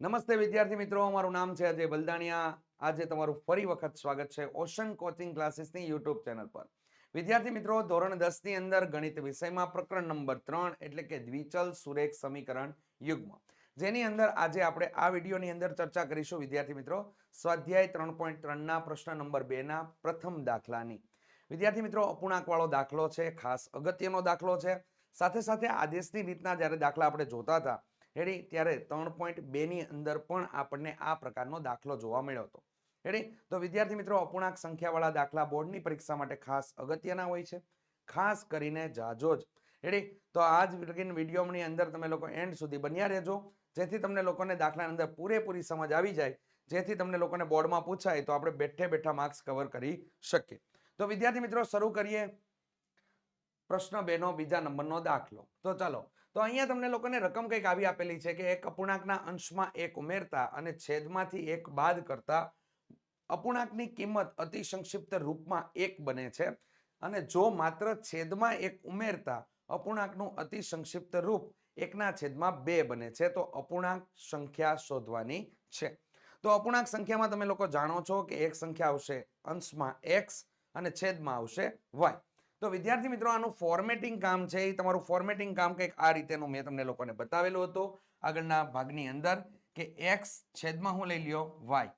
નમસ્તે વિદ્યાર્થી મિત્રો, મારું નામ છે અજય બલદાણિયા. આજે તમારું ફરી વખત સ્વાગત છે ઓશન કોચિંગ ક્લાસીસની યુટ્યુબ ચેનલ પર. વિદ્યાર્થી મિત્રો, ધોરણ દસની અંદર ગણિત વિષયમાં પ્રકરણ નંબર ત્રણ એટલે કે દ્વિચલ સુરેખ સમીકરણ યુગ્મ. જેની અંદર આજે આપણે આ વિડીયોની અંદર ચર્ચા કરીશું. વિદ્યાર્થી મિત્રો, સ્વાધ્યાય ત્રણ પોઈન્ટ ત્રણના પ્રશ્ન નંબર બેના પ્રથમ દાખલાની. વિદ્યાર્થી મિત્રો, અપૂર્ણાંકવાળો દાખલો છે, ખાસ અગત્યનો દાખલો છે. સાથે સાથે આદેશની રીતના જ્યારે દાખલા આપણે જોતા હતા રેડી ત્યારે ત્રણ પોઈન્ટ બેની અંદર પણ આપણને આ પ્રકારનો દાખલો જોવા મળ્યો હતો. રેડી તો વિદ્યાર્થી મિત્રો, અપૂર્ણાંક સંખ્યાવાળા દાખલા બોર્ડની પરીક્ષા માટે ખાસ અગત્યના હોય છે. ખાસ કરીને જાજો જ રેડી તો આ જ વિડીયોની અંદર તમે લોકો એન્ડ સુધી બન્યા રહેજો. જેથી તમને લોકોને દાખલાની અંદર પૂરેપૂરી સમજ આવી જાય. જેથી તમને લોકોને બોર્ડમાં પૂછાય તો આપણે બેઠે બેઠા માર્ક્સ કવર કરી શકીએ. તો વિદ્યાર્થી મિત્રો, શરૂ કરીએ પ્રશ્ન બેનો બીજા નંબરનો દાખલો. તો ચાલો તો અહીંયા તમને લોકોને રકમ કંઈક આવી આપેલી છે કે એક અપૂર્ણાંકના અંશમાં એક ઉમેરતા અને છેદમાંથી એક બાદ કરતા અપૂર્ણાંકની કિંમત અતિ સંક્ષિપ્ત રૂપમાં એક બને છે. અને જો માત્ર છેદમાં એક ઉમેરતા અપૂર્ણાંકનું અતિ સંક્ષિપ્ત રૂપ એકના છેદમાં બે બને છે, તો અપૂર્ણાંક સંખ્યા શોધવાની છે. તો અપૂર્ણાંક સંખ્યામાં તમે લોકો જાણો છો કે એક સંખ્યા આવશે અંશમાં એક્સ અને છેદમાં આવશે વાય તો વિદ્યાર્થી મિત્રો, આનું ફોર્મેટિંગ કામ છે એ તમારું ફોર્મેટિંગ કામ કંઈક આ રીતેનું મેં તમને લોકોને બતાવેલું હતું આગળના ભાગની અંદર કે એક્સ છેદમાં હું લઈ લ્યો વાય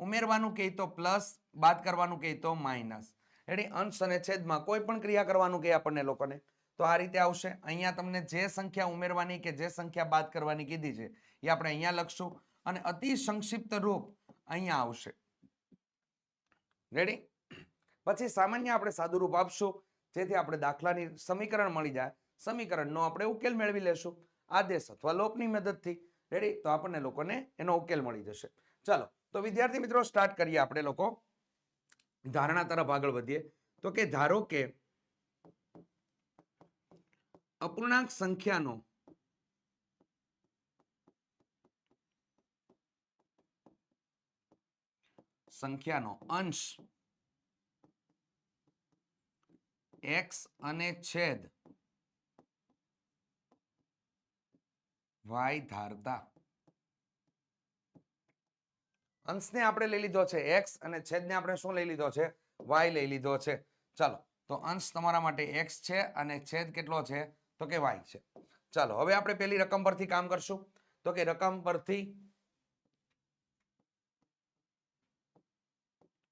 ઉમેરવાનું કહે તો પ્લસ બાદ કરવાનું કહે તો માઇનસ એટલે અંશ અને છેદમાં કોઈ પણ ક્રિયા કરવાનું કહે આપણને લોકોને. તો આ રીતે આવશે. અહીંયા તમને જે સંખ્યા ઉમેરવાની કે જે સંખ્યા બાદ કરવાની કીધી છે એ આપણે અહીંયા લખશું. અને અતિ સંક્ષિપ્ત રૂપ અહીંયા આવશે. રેડી પછી સામાન્ય આપણે સાદું રૂપ આપશું. જેથી આપણે દાખલાની સમીકરણ મળી જાય. સમીકરણનો આપણે ઉકેલ મેળવી લેશું. આદેશ અથવા લોપની મદદથી. રેડી તો આપણને લોકોને એનો ઉકેલ મળી જશે. ચાલો, તો વિદ્યાર્થી મિત્રો સ્ટાર્ટ કરીએ આપણે લોકો. ધારણા તરફ આગળ વધીએ. તો કે ધારો કે અપૂર્ણાંક સંખ્યાનો સંખ્યાનો અંશ એક્સ અને છેદ. વાય ધારતા અંશને આપણે લઈ લીધો છે એક્સ અને છેદને આપણે શું લઈ લીધો છે? વાય લઈ લીધો છે. ચાલો, તો અંશ તમારા માટે એક્સ છે અને છેદ કેટલો છે? તો કે વાય છે. ચાલો, હવે આપણે પેલી રકમ પરથી કામ કરશું. તો કે રકમ પરથી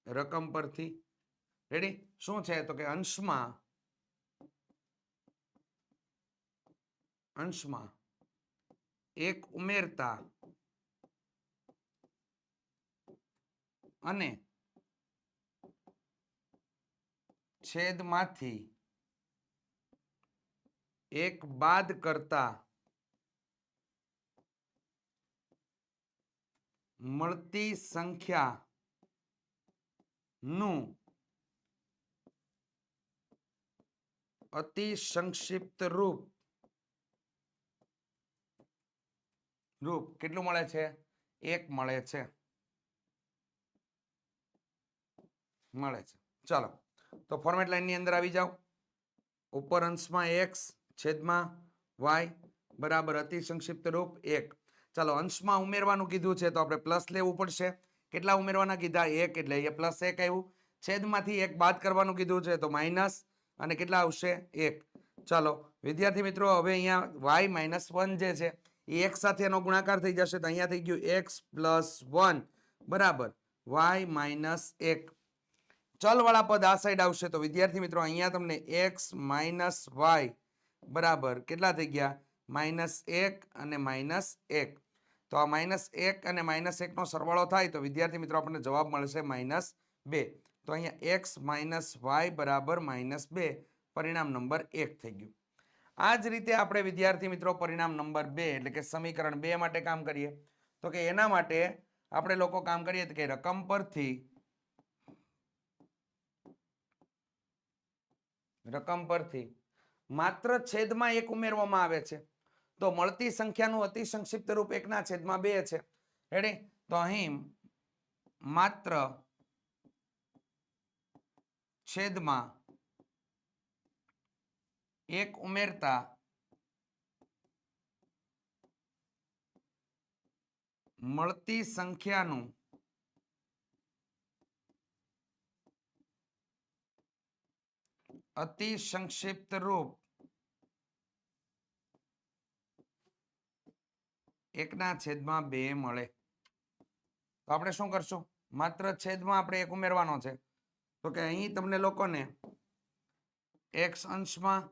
રકમ પરથી રેડી શું છે? તો કે અંશમાં અંશમાં એક ઉમેરતા અને છેદમાંથી એક બાદ કરતા મળતી સંખ્યા અતિ સંક્ષિપ્ત રૂપ. રૂપ કેટલું મળે છે? એક મળે છે. મળે છે. ચાલો, તો ફોર્મેટ લાઇનની અંદર આવી જાઓ. ઉપર અંશમાં એક્સ છેદમાં વાય બરાબર અતિ સંક્ષિપ્ત રૂપ એક. ચાલો, અંશમાં ઉમેરવાનું કીધું છે તો આપણે પ્લસ લેવું પડશે. કેટલા ઉમેરવાના કીધા? એક, એટલે એ પ્લસ એક આવ્યું. છેદમાંથી એક બાદ કરવાનું કીધું છે તો માઇનસ અને કેટલા આવશે? એક. ચાલો, વિદ્યાર્થી મિત્રો, હવે અહીંયા વાય માઇનસ વન જે છે, એ એક સાથે એનો ગુણાકાર થઈ જશે, તો અહીંયા થઈ ગયું એક્સ પ્લસ વન બરાબર. વાય માઇનસ એક. ચલવાળા પદ આ સાઈડ આવશે, તો વિદ્યાર્થી મિત્રો, અહીંયા તમને એક્સ માઇનસ વાય બરાબર. કેટલા થઈ ગયા? માઇનસ એક અને માઇનસ એક. તો આ માઇનસ એક અને માઇનસ એકનો સરવાળો થાય, તો વિદ્યાર્થી મિત્રો, આપણને જવાબ મળશે માઇનસ બે. તો અહીંયા એક્સ માઇનસ વાય બરાબર માઇનસ બે, પરિણામ નંબર એક થઈ ગયું. આ જ રીતે આપણે વિદ્યાર્થી મિત્રો પરિણામ નંબર બે, એટલે કે સમીકરણ બે માટે કામ કરીએ. તો કે એના માટે આપણે લોકો કામ કરીએ તો કે રકમ પરથી રકમ પરથી માત્ર છેદમાં એક ઉમેરવામાં આવે છે. તો મળતી સંખ્યાનું અતિ સંક્ષિપ્ત રૂપ એકના છેદમાં બે છે. રેડી તો અહીં માત્ર છેદમાં એક ઉમેરતા મળતી સંખ્યાનું અતિ સંક્ષિપ્ત રૂપ એકના છેદમાં બે મળે. તો આપણે શું કરશું? માત્ર છેદમાં આપણે એક ઉમેરવાનો છે. તો કે અહીં તમને લોકોને એક્સ અંશમાં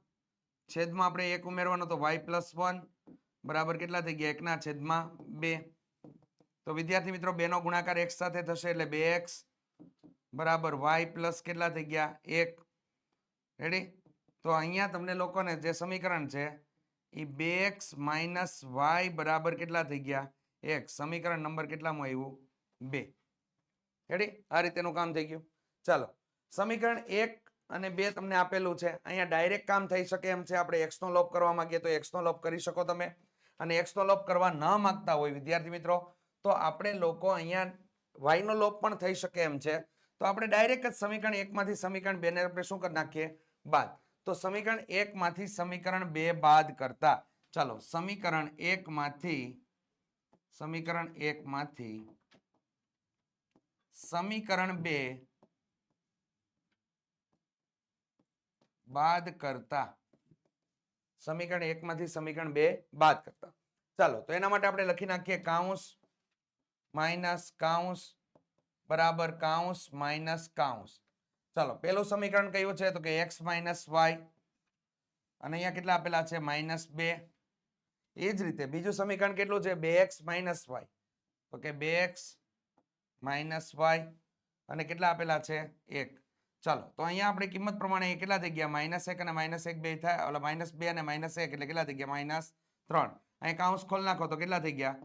છેદમાં આપણે એક ઉમેરવાનો તો વાય પ્લસ વન બરાબર કેટલા થઈ ગયા? એકના છેદમાં બે. તો વિદ્યાર્થી મિત્રો, બેનો ગુણાકાર એક સાથે થશે એટલે બે એક્સ બરાબર વાય પ્લસ કેટલા થઈ ગયા? એક. રેડી તો અહીંયા તમને લોકોને જે સમીકરણ છે, એ બે એક્સ માઇનસ વાય બરાબર કેટલા થઈ ગયા? એક. સમીકરણ નંબર કેટલામાં આવ્યું? બે. રેડી આ રીતેનું કામ થઈ ગયું. ચાલો. સમીકરણ એક અને બે તમને આપેલું છે. અહીંયા ડાયરેક્ટ કામ થઈ શકે એમ છે. આપણે એક્સનો લોપ કરવા માંગીએ તો એક્સનો લોપ કરી શકો તમે. અને એક્સનો લોપ કરવા ન માંગતા હોય વિદ્યાર્થી મિત્રો, તો આપણે લોકો અહીંયા વાયનો લોપ પણ થઈ શકે એમ છે. તો આપણે ડાયરેક્ટ જ સમીકરણ એકમાંથી સમીકરણ બે ને આપણે શું કરી નાખીએ? બાદ. તો સમીકરણ એકમાંથી સમીકરણ બે બાદ કરતા, ચાલો, સમીકરણ એકમાંથી સમીકરણ એક માંથી સમીકરણ બે બાદ કરતા. સમીકરણ એક માંથી સમીકરણ બે બાદ કરતા. ચાલો, તો એના માટે આપણે લખી નાખીએ કાઉન્સ માઇનસ કાઉન્સ બરાબર કાઉન્સ માઇનસ કાઉન્સ. ચાલો, પેલું સમીકરણ કયું છે? તો કે એક્સ માઇનસ વાય. અને અહીંયા કેટલા આપેલા છે? માઇનસ બે. એ જ રીતે બીજું સમીકરણ કેટલું છે? બે એક્સ માઇનસ વાય. તો કે બે એક્સ માઇનસ વાય. અને કેટલા આપેલા છે? એક. ચાલો, તો અહીંયા આપણે કિંમત પ્રમાણે કેટલા થઈ ગયા? માઇનસ એક અને માઇનસ એક બે થાય એટલે માઇનસ બે અને માઇનસ એક એટલે કેટલા થઈ ગયા? માઇનસ ત્રણ. અહીં કાઉન્સ ખોલ નાખો તો કેટલા થઈ ગયા?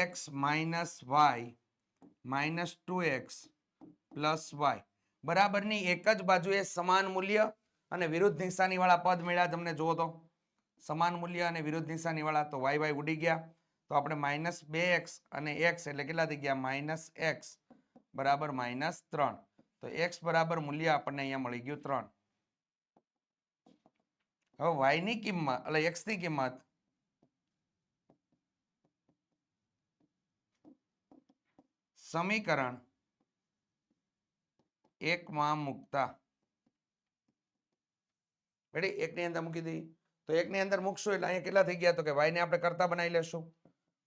X minus y minus two x plus y. બરાબરની એક જ બાજુએ સમાન મૂલ્ય અને વિરુદ્ધ નિશાની વાળા પદ મળ્યા તમને જુઓ તો. સમાન મૂલ્ય અને વિરુદ્ધ નિશાની વાળા તો વાય વાય ઉડી ગયા. તો આપણે માઇનસ બે એક્સ અને એક્સ એટલે કેટલા થઈ ગયા? Minus x. બરાબર, માઇનસ ત્રણ. તો એક્સ બરાબર મૂલ્ય આપણને અહીંયા મળી ગયું ત્રણ. હવે વાયની કિંમત, એટલે એક્સની કિંમત. સમીકરણ એકમાં મૂકતા. રેડી એકની અંદર મૂકી દઈએ. તો એકની અંદર મૂકશું એટલે અહીંયા કેટલા થઈ ગયા? તો કે વાયને આપણે કરતા બનાવી લેશું.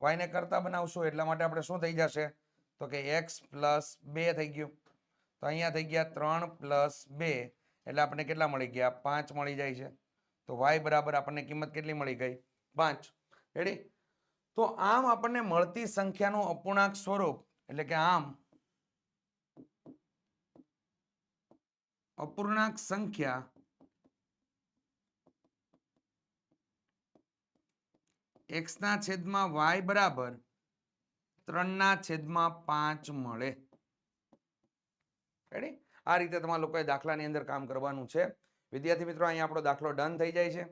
વાયને કરતા બનાવશું એટલા માટે આપણે શું થઈ જશે? તો કે એક્સ પ્લસ બે થઈ ગયું. તો અહીંયા થઈ ગયા ત્રણ પ્લસ બે, એટલે આપણને કેટલા મળી ગયા? પાંચ મળી જાય છે. તો વાય બરાબર આપણને કિંમત કેટલી મળી ગઈ? પાંચ. રેડી તો આમ આપણને મળતી સંખ્યાનું અપૂર્ણાંક સ્વરૂપ, એટલે કે આમ અપૂર્ણાંક સંખ્યા એક્સ ના છેદમાં વાય બરાબર ત્રણના છેદમાં પાંચ મળે. રેડી આ રીતે તમારા લોકોએ દાખલાની અંદર કામ કરવાનું છે. વિદ્યાર્થી મિત્રો, અહીંયા આપણો દાખલો ડન થઈ જાય છે.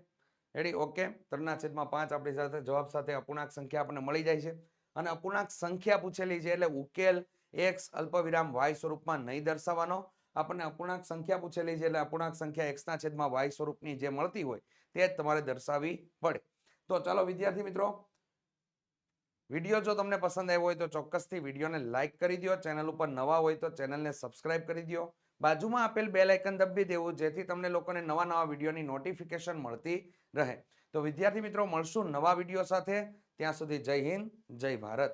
રેડી ઓકે ત્રણના છેદમાં પાંચ આપણી સાથે, જવાબ સાથે અપૂર્ણાંક સંખ્યા આપણને મળી જાય છે. અને અપૂર્ણાંક સંખ્યા પૂછેલી છે એટલે ઉકેલ એક્સ અલ્પવિરામ વાય સ્વરૂપમાં નહીં દર્શાવવાનો. આપણને અપૂર્ણાંક સંખ્યા પૂછેલી છે એટલે અપૂર્ણાંક સંખ્યા એક્સના છેદમાં વાય સ્વરૂપની જે મળતી હોય તે જ તમારે દર્શાવવી પડે. તો ચાલો વિદ્યાર્થી મિત્રો વીડિયો જો તમને પસંદ આવ્યો હોય તો ચોક્કસથી વિડીયોને લાઇક કરી દો ચેનલ ઉપર નવા હોય તો ચેનલને સબસ્ક્રાઇબ કરી દો બાજુમાં આપેલ બે લાઇકન દબી દેવું, જેથી તમને લોકોને નવા નવા વિડીયોની નોટિફિકેશન મળતી રહે. તો વિદ્યાર્થી મિત્રો, મળશું નવા વીડિયો સાથે. ત્યાં સુધી જય હિન્દ, જય ભારત.